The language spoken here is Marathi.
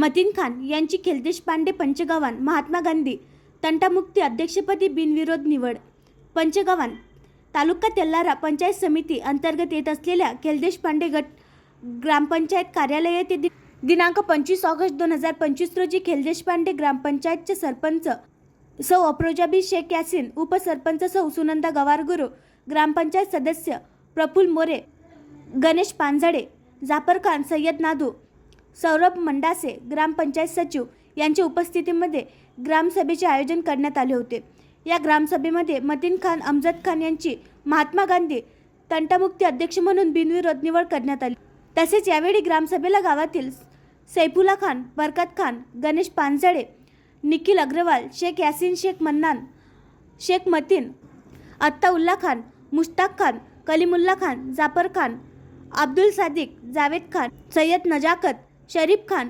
मतीन खान यांची खेलदेश पांडे पंचगावान महात्मा गांधी तंटामुक्ती अध्यक्षपदी बिनविरोध निवड. पंचगावान तालुका तेल्लारा पंचायत समिती अंतर्गत येत असलेल्या खेलदेश पांडे गट ग्रामपंचायत कार्यालय येथे दि- दिनांक पंचवीस ऑगस्ट दोन हजार पंचवीस रोजी खेलदेश पांडे ग्रामपंचायतचे सरपंच सौ अप्रोजाबी शेख यासिन उपसरपंच सौ सुनंदा गवारगुरू ग्रामपंचायत सदस्य प्रफुल मोरे गणेश पांझडे जाफर खान सय्यद नादू सौरभ मंडासे ग्रामपंचायत सचिव यांच्या उपस्थितीमध्ये ग्रामसभेचे आयोजन करण्यात आले होते. या ग्रामसभेमध्ये मतीन खान अमजद खान यांची महात्मा गांधी तंटामुक्ती अध्यक्ष म्हणून बिनविरोध निवड करण्यात आली. तसेच यावेळी ग्रामसभेला गावातील सैफुल्ला खान बरकत खान गणेश पानसडे निखिल अग्रवाल शेख यासिन शेख मन्नान शेख मतीन अत्ताउल्ला खान मुश्ताक खान कलिमुल्ला खान जाफर खान अब्दुल सादिक जावेद खान सय्यद नजाकत शरीफ खान